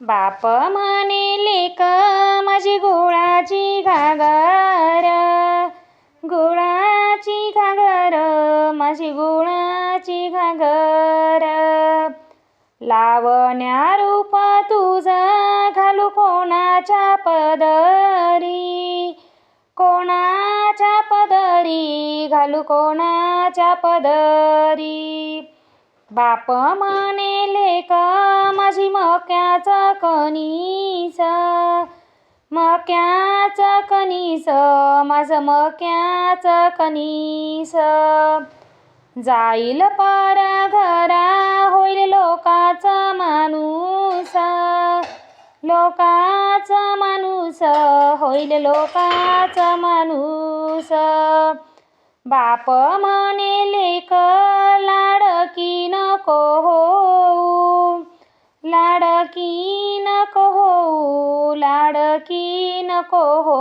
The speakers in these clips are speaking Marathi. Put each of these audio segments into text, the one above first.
बाप म्हणे लेक माझी गुळाची घागर. गुळाची घागर माझी गुळाची घागर. लावण्या रूप तुझं घालू कोणाच्या पदरी? कोणाच्या पदरी घालू कोणाच्या पदरी? बाप म्हणे लेक माझी मक्याचं कणीस. मक्याचं कणीस माझं मक्याचं कणीस. जाईल पर घरा होईल लोकाचा माणूस. लोकाचा माणूस होईल लोकाचा माणूस. बाप म्हणे लेक नको हो लाडकी नको हो लाडकी नको हो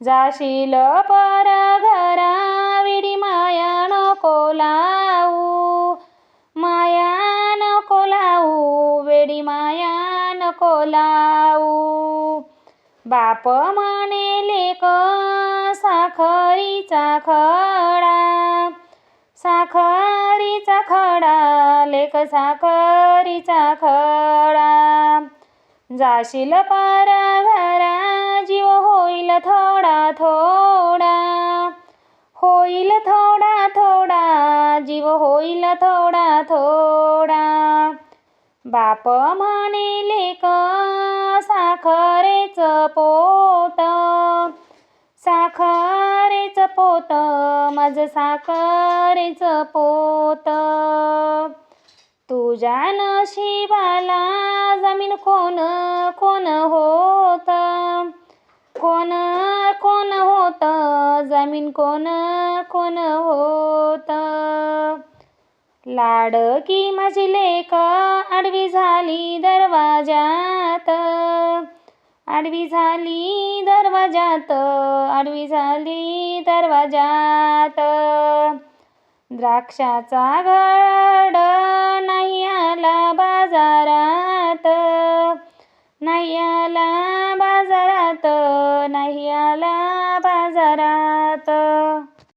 जाशील पर घरा विडी माया नको लाऊ माया नको लाऊ वेडी माया नको लाऊ बाप म्हणे लेक साखरीचा खडा साखरीचा खडा लेक साखरीचा खडा. जाशील पारा घरा जीव होईल थोडा थोडा. होईल थोडा थोडा जीव होईल थोडा थोडा. बाप म्हणे लेक साखरेचं पोट. साखर पोत माझं साखरेचं पोत. तुझ्या नशिबाला जमीन कोण कोण होत? कोण कोण होत? जमीन कोण कोण होत? लाडकी माझी लेक आडवी झाली दरवाजा. आडवी झाली दरवाजात आडवी झाली दरवाजात द्राक्षाचा घड नाही आला बाजारात नाही आला बाजारात नाही आला